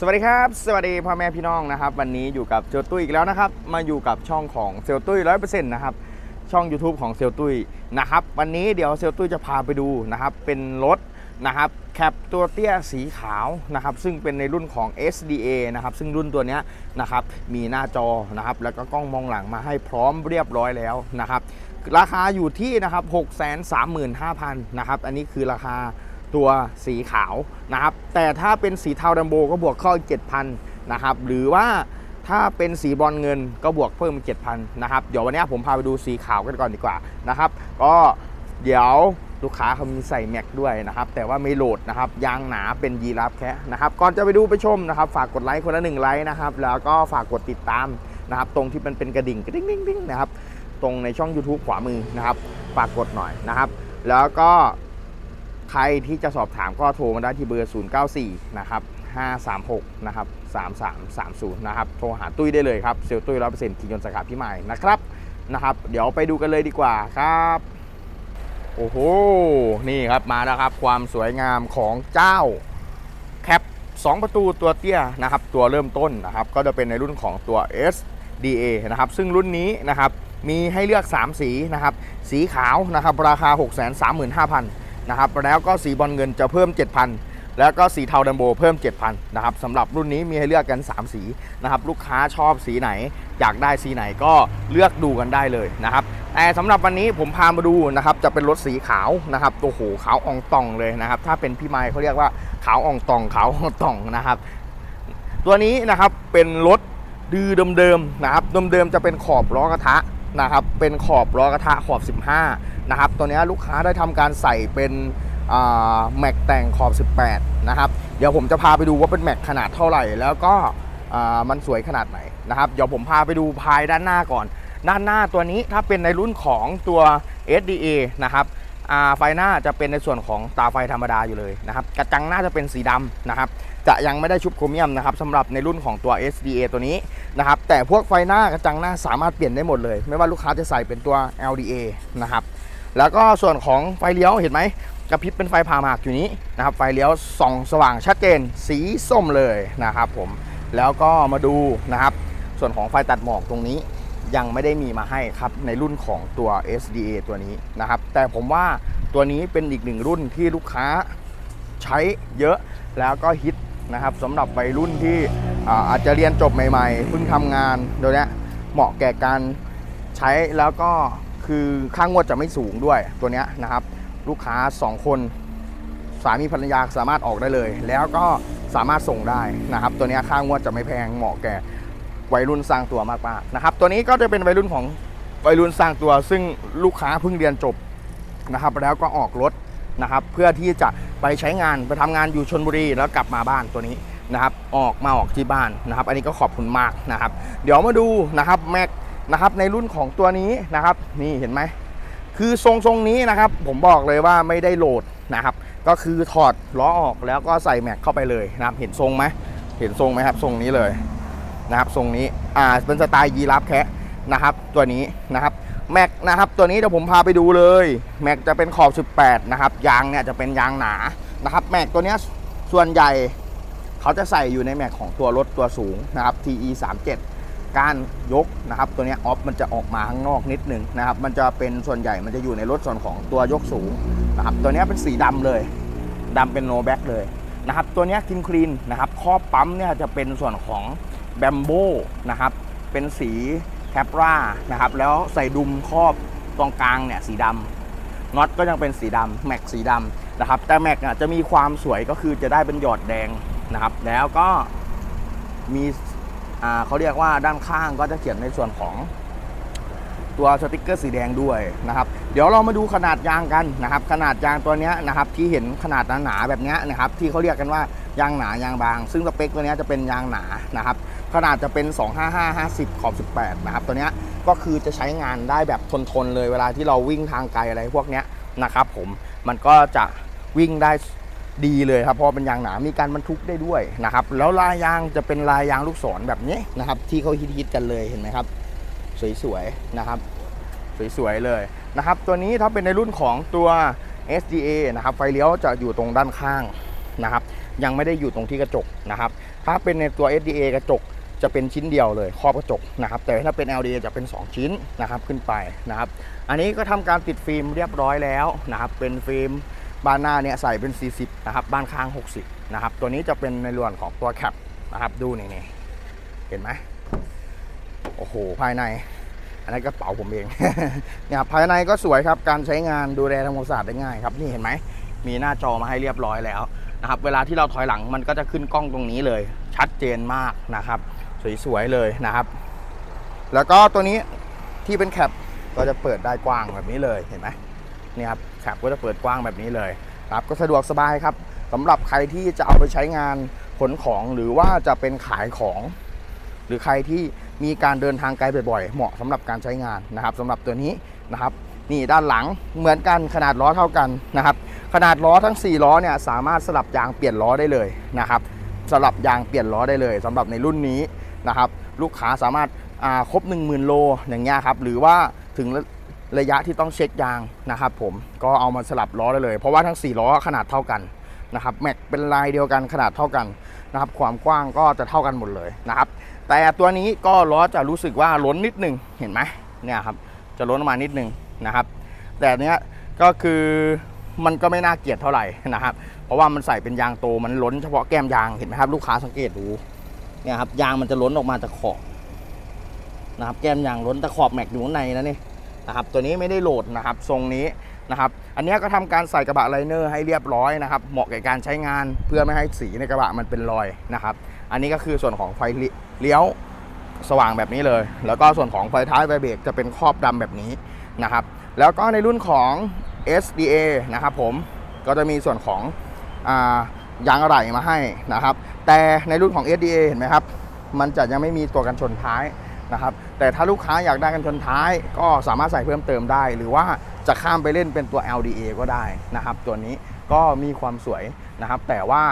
สวัสดีครับ สวัสดีพ่อแม่พี่น้องนะครับ วันนี้อยู่กับเซลตุ้ยอีกแล้วนะครับ มาอยู่กับช่องของเซลตุ้ยร้อยเปอร์เซ็นต์นะครับ ช่อง YouTube ของเซลตุ้ยนะครับ วันนี้เดี๋ยวเซลตุ้ยจะพาไปดูนะครับ เป็นรถนะครับแคปตัวเตี้ยสีขาวนะครับ ซึ่งเป็นในรุ่นของ SDA นะครับ ซึ่งรุ่นตัวนี้นะครับ มีหน้าจอนะครับ แล้วก็กล้องมองหลังมาให้พร้อมเรียบร้อยแล้วนะครับ ราคาอยู่ที่นะครับ635,000นะครับ อันนี้คือราคา ตัวสีขาวนะครับ แต่ถ้าเป็นสีเทาดัมโบก็บวกเข้าอีก7,000นะครับ หรือว่าถ้าเป็นสีบอลเงินก็บวกเพิ่มอีก7,000นะครับ เดี๋ยววันนี้ผมพาไปดูสีขาวกันก่อนดีกว่านะครับ ก็เดี๋ยวลูกค้าเขามีใส่แม็กด้วยนะครับ แต่ว่าไม่โหลดนะครับยางหนาเป็นยีราฟแคะนะครับ ก่อนจะไปดูไปชมนะครับ ฝากกดไลค์คนละหนึ่งไลค์นะครับ แล้วก็ฝากกดติดตามนะครับ ตรงที่มันเป็นกระดิ่งกระดิ่งดิ่งดิ่งนะครับ ตรงในช่อง YouTube ขวามือนะครับ ฝากกดหน่อยนะครับ แล้วก็ ใครที่จะสอบถามก็โทรมาได้ที่เบอร์ 094 นะครับ 536 นะครับ 3330 นะครับ โทรหาตุ้ยได้เลยครับ เซลลตุ้ย100%ที่ยนต์ทีนสาขาพี่ใหม่นะครับ นะครับ เดี๋ยวไปดูกันเลยดีกว่าครับ โอ้โห นี่ครับมาแล้วครับ ความสวยงามของเจ้าแคป2 ประตูตัวเตี้ยนะครับ ตัวเริ่มต้นนะครับ ก็จะเป็นในรุ่นของตัว SDA นะครับ ซึ่งรุ่นนี้นะครับ มีให้เลือก 3 สีนะครับ สีขาวนะครับ ราคา 635,000 นะครับแล้วก็สีบอลเงินจะเพิ่ม 7,000 แล้วก็สีเทาดัมโบเพิ่ม 7,000นะครับสำหรับรุ่นนี้มีให้เลือกกัน 3 สีนะครับลูกค้าชอบสีไหน อยากได้สีไหนก็เลือกดูกันได้เลยนะครับแต่สำหรับวันนี้ผมพามาดูนะครับจะเป็นรถสีขาวนะครับโอ้โหขาวอ่องตองเลยนะครับถ้าเป็นพี่ไม้เขาเรียกว่าขาวอ่องตองขาวอ่องตองนะครับตัวนี้นะครับเป็นรถดื้อเดิมๆนะครับเดิมๆจะเป็นขอบล้อกระทะ นะครับเป็นขอบล้อกระทะขอบ 15 นะครับตัวนี้ลูกค้าได้ทำการใส่เป็นแม็กแต่งขอบ 18 นะครับ เดี๋ยวผมจะพาไปดูว่าเป็นแม็กขนาดเท่าไหร่ แล้วก็มันสวยขนาดไหนนะครับ เดี๋ยวผมพาไปดูภายด้านหน้าก่อน ด้านหน้าตัวนี้ถ้าเป็นในรุ่นของตัว SDA นะครับไฟหน้าจะเป็นในส่วนของตาไฟธรรมดาอยู่เลยนะครับ กระจังหน้าจะเป็นสีดำนะครับ จะยังไม่ได้ชุบโครเมียมนะครับสำหรับในรุ่นของตัว SDA ตัวนี้นะครับแต่พวกไฟหน้ากระจังหน้าสามารถเปลี่ยนได้หมดเลย ไม่ว่าลูกค้าจะใส่เป็นตัว LDA นะครับแล้วก็ส่วนของไฟเลี้ยวเห็นไหมกระพริบเป็นไฟผ่าหมากอยู่นี้นะครับไฟเลี้ยวส่องสว่างชัดเจนสีส้มเลยนะครับผมแล้วก็มาดูนะครับส่วนของไฟตัดหมอกตรงนี้ยังไม่ได้มีมาให้ครับในรุ่นของตัว SDA ตัวนี้นะครับแต่ผมว่าตัวนี้เป็นอีกหนึ่งรุ่นที่ลูกค้าใช้เยอะแล้วก็ฮิต นะครับสำหรับวัยรุ่นที่อาจจะเรียนจบใหม่ๆเพิ่งทำงานโดยนี้เหมาะแก่การใช้แล้วก็คือค่างวดจะไม่สูงด้วยตัวนี้นะครับ ลูกค้า 2 คนสามีภรรยาสามารถออกได้เลย แล้วก็สามารถส่งได้นะครับ ตัวนี้ค่างวดจะไม่แพงเหมาะแก่วัยรุ่นสร้างตัวมากๆนะครับ ตัวนี้ก็จะเป็นวัยรุ่นของวัยรุ่นสร้างตัว ซึ่งลูกค้าเพิ่งเรียนจบนะครับ แล้วก็ออกรถ นะครับเพื่อที่จะไปใช้งานไปทำงานอยู่ชนบุรีแล้วกลับมาบ้านตัวนี้นะครับออกมาออกที่บ้านนะครับ อันนี้ก็ขอบคุณมากนะครับ เดี๋ยวมาดูนะครับแม็กนะครับในรุ่นของตัวนี้นะครับ นี่เห็นไหมคือทรงทรงนี้นะครับ ผมบอกเลยว่าไม่ได้โหลดนะครับ ก็คือถอดล้อออกแล้วก็ใส่แม็กเข้าไปเลยนะครับเห็นทรงไหมเห็นทรงไหมครับทรงนี้เลยนะครับทรงนี้อ่าเป็นสไตล์ยีราฟแคะนะครับ ตัวนี้นะครับ แม็กนะครับตัวนี้เดี๋ยวผมพาไปดูเลยแม็กจะเป็นขอบ 18 นะครับ ยางเนี่ยจะเป็นยางหนานะครับแม็กตัวเนี้ยส่วนใหญ่เขาจะใส่อยู่ในแม็กของตัวรถตัวสูงนะครับ TE 37การยกนะครับตัวเนี้ยออฟมันจะออกมาข้างนอกนิดนึงนะครับ มันจะเป็นส่วนใหญ่มันจะอยู่ในรถส่วนของตัวยกสูงนะครับตัวเนี้ยเป็นสีดำเลยดำเป็นโนแบ็กเลยนะครับตัวเนี้ยคินคลีนนะครับครอบปั๊มเนี่ยจะเป็นส่วนของแบมโบนะครับเป็นสี แคปรานะครับแล้วใส่ดุมครอบตรงกลางเนี่ยสีดำน็อตก็ยังเป็นสีดำแม็กสีดำนะครับ แต่แม็กอะจะมีความสวยก็คือจะได้เป็นหยอดแดงนะครับ แล้วก็มีอ่าเขาเรียกว่าด้านข้างก็จะเขียนในส่วนของตัวสติกเกอร์สีแดงด้วยนะครับ เดี๋ยวเรามาดูขนาดยางกันนะครับ ขนาดยางตัวเนี้ยนะครับที่เห็นขนาดหนาๆแบบเนี้ยนะครับ ที่เขาเรียกกันว่ายางหนายางบาง ซึ่งสเปคตัวเนี้ยจะเป็นยางหนานะครับ ขนาดจะเป็น 255 50 ขอบ 18 นะครับ ตัวเนี้ยก็คือจะใช้งานได้แบบทนๆเลยเวลาที่เราวิ่งทางไกลอะไรพวกเนี้ยนะครับผมมันก็จะวิ่งได้ดีเลยครับเพราะเป็นยางหนา มีการบรรทุกได้ด้วยนะครับ แล้วลายยางจะเป็นลายยางลูกศรแบบนี้นะครับ ที่เขาฮิตๆกันเลยเห็นไหมครับ สวยๆนะครับ สวยๆเลยนะครับ ตัวนี้ถ้าเป็นในรุ่นของตัว SDA นะครับ ไฟเลี้ยวจะอยู่ตรงด้านข้างนะครับ ยังไม่ได้อยู่ตรงที่กระจกนะครับ ถ้าเป็นในตัว SDA กระจก จะเป็นชิ้นเดียวเลยครอบกระจกนะครับ แต่ถ้าเป็น LD จะเป็น 2 ชิ้นนะครับขึ้นไปนะครับ อันนี้ก็ทำการติดฟิล์มเรียบร้อยแล้วนะครับ เป็นฟิล์มบ้านหน้าเนี่ยใส่เป็น 40 นะครับ บ้านข้าง 60 นะครับ ตัวนี้จะเป็นในส่วนของตัวแคปนะครับ ดูนี่นี่เห็นไหมโอ้โห ภายใน อันนั้กระเป๋าผมเอง เนี่ยภายในก็สวยครับ การใช้งานดูแลทำความสะอาดได้ง่ายครับ นี่เห็นไหม มีหน้าจอมาให้เรียบร้อยแล้วนะครับ เวลาที่เราถอยหลังมันก็จะขึ้นกล้องตรงนี้เลย ชัดเจนมากนะครับ สวยๆเลยนะครับ แล้วก็ตัวนี้ที่เป็นแคปก็จะเปิดได้กว้างแบบนี้เลยเห็นไหมนี่ครับแคปก็จะเปิดกว้างแบบนี้เลยครับก็สะดวกสบายครับสำหรับใครที่จะเอาไปใช้งานขนของหรือว่าจะเป็นขายของ หรือใครที่มีการเดินทางไกลบ่อยๆเหมาะสำหรับการใช้งานนะครับสำหรับตัวนี้นะครับ นี่ด้านหลังเหมือนกันขนาดล้อเท่ากันนะครับ ขนาดล้อทั้ง 4 ล้อเนี่ยสามารถสลับยางเปลี่ยนล้อได้เลยนะครับ สลับยางเปลี่ยนล้อได้เลยสำหรับในรุ่นนี้นะครับลูกค้าสามารถครบ 10,000 โลอย่างเงี้ยครับหรือว่าถึงระยะที่ต้องเช็คยางนะครับผมก็เอามาสลับล้อได้เลย เพราะว่าทั้ง 4 ล้อขนาดเท่ากันนะครับแม็กเป็นลายเดียวกันขนาดเท่ากันนะครับความกว้างก็จะเท่ากันหมดเลยนะครับแต่ตัวนี้ก็ล้อจะรู้สึกว่าล้นนิดนึงเห็นไหมเนี่ยครับจะล้นออกมานิดนึงนะครับ แต่เนี้ยก็คือ มันก็ไม่น่าเกลียดเท่าไหร่นะครับ เพราะว่ามันใส่เป็นยางโตมันล้นเฉพาะแก้มยางเห็นไหมครับ ลูกค้าสังเกตดูเนี่ยครับยางมันจะล้นออกมาจากขอบนะครับแก้มยางล้นแต่ขอบแม็กอยู่ข้างในนะนี่นะครับตัวนี้ไม่ได้โหลดนะครับทรงนี้นะครับอันนี้ก็ทำการใส่กระบะไลเนอร์ให้เรียบร้อยนะครับ เหมาะแก่การใช้งานเพื่อไม่ให้สีในกระบะมันเป็นรอยนะครับ อันนี้ก็คือส่วนของไฟเลี้ยวสว่างแบบนี้เลย แล้วก็ส่วนของไฟท้ายไฟเบรกจะเป็นครอบดำแบบนี้นะครับ แล้วก็ในรุ่นของ SDA นะครับผมก็จะมีส่วนของอยางอะไหล่มาให้นะครับ แต่ในรุ่นของ SDA เห็นไหมครับ มันจะยังไม่มีตัวกันชนท้ายนะครับ แต่ถ้าลูกค้าอยากได้กันชนท้ายก็สามารถใส่เพิ่มเติมได้ หรือว่าจะข้ามไปเล่นเป็นตัว LDA ก็ได้นะครับ ตัวนี้ก็มีความสวยนะครับ แต่ว่า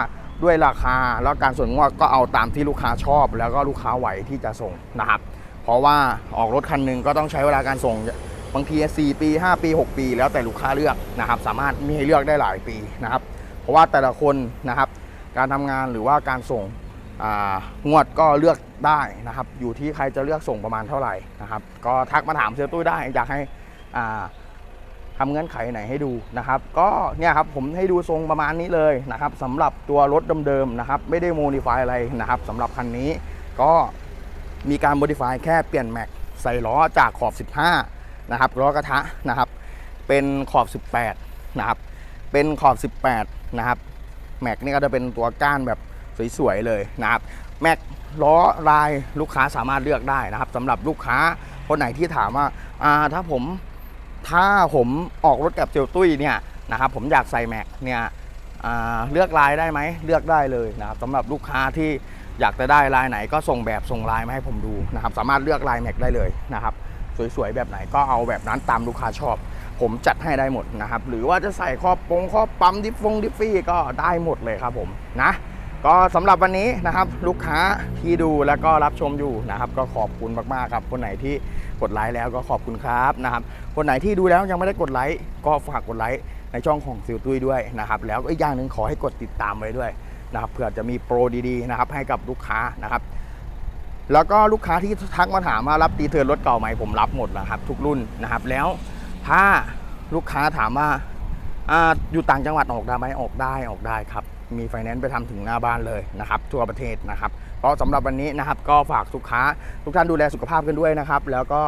ด้วยราคาแล้วการส่งงวดก็เอาตามที่ลูกค้าชอบ แล้วก็ลูกค้าไหวที่จะส่งนะครับ เพราะว่าออกรถคันหนึ่งก็ต้องใช้เวลาการส่ง บางที 4 ปี 5 ปี 6 ปี แล้วแต่ลูกค้าเลือกนะครับ สามารถมีให้เลือกได้หลายปีนะครับ เพราะว่าแต่ละคนนะครับ การทำงานหรือว่าการส่งงวดก็เลือกได้นะครับ อยู่ที่ใครจะเลือกส่งประมาณเท่าไหร่นะครับ ก็ทักมาถามเซลตุ้ยได้อยากให้อ่าทำเงื่อนไขไหนให้ดูนะครับ ก็เนี่ยครับผมให้ดูทรงประมาณนี้เลยนะครับสำหรับตัวรถเดิมๆนะครับ ไม่ได้โมดิฟายอะไรนะครับสำหรับคันนี้ก็มีการโมดิฟายแค่เปลี่ยนแม็กใส่ล้อจากขอบ 15 นะครับล้อกระทะนะครับ เป็นขอบ 18 นะครับ เป็นขอบ 18 นะครับ แม็กนี่ก็จะเป็นตัวก้านแบบสวยๆเลยนะครับ แม็กล้อลายลูกค้าสามารถเลือกได้นะครับสำหรับลูกค้าคนไหนที่ถามว่าอ่าถ้าผมถ้าผมออกรถกับเจลตุ้ยเนี่ยนะครับผมอยากใส่แม็กเนี่ยเลือกลายได้ไหมเลือกได้เลยนะครับสำหรับลูกค้าที่อยากจะได้ลายไหนก็ส่งแบบส่งลายมาให้ผมดูนะครับ สามารถเลือกลายแม็กได้เลยนะครับ สวยๆ แบบไหนก็เอาแบบนั้นตามลูกค้าชอบ ผมจัดให้ได้หมดนะครับ หรือว่าจะใส่ครอบปงครอบปั๊มดิฟฟงดิฟฟี่ก็ได้หมดเลยครับผมนะก็สำหรับวันนี้นะครับลูกค้าที่ดูแล้วก็รับชมอยู่นะครับ ก็ขอบคุณมากๆครับ คนไหนที่กดไลค์แล้วก็ขอบคุณครับนะครับ คนไหนที่ดูแล้วยังไม่ได้กดไลค์ก็ฝากกดไลค์ในช่องของซิลตุ้ยด้วยนะครับ แล้วก็อีกอย่างหนึ่งขอให้กดติดตามไว้ด้วยนะครับเผื่อจะมีโปรดีๆนะครับให้กับลูกค้านะครับ แล้วก็ลูกค้าที่ทักมาถามว่ารับตีเทิร์นรถเก่าไหมผมรับหมดนะครับ ทุกรุ่นนะครับ แล้วถ้าลูกค้าถามว่าอยู่ต่างจังหวัดออกได้ไหมออกได้ออกได้ครับ มีไฟแนนซ์ไปทำถึงหน้าบ้านเลยนะครับ ทั่วประเทศนะครับก็สำหรับวันนี้นะครับก็ฝากลูกค้าทุกท่านดูแลสุขภาพกันด้วยนะครับ แล้วก็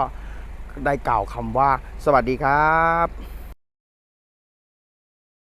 ได้กล่าวคำว่า สวัสดีครับ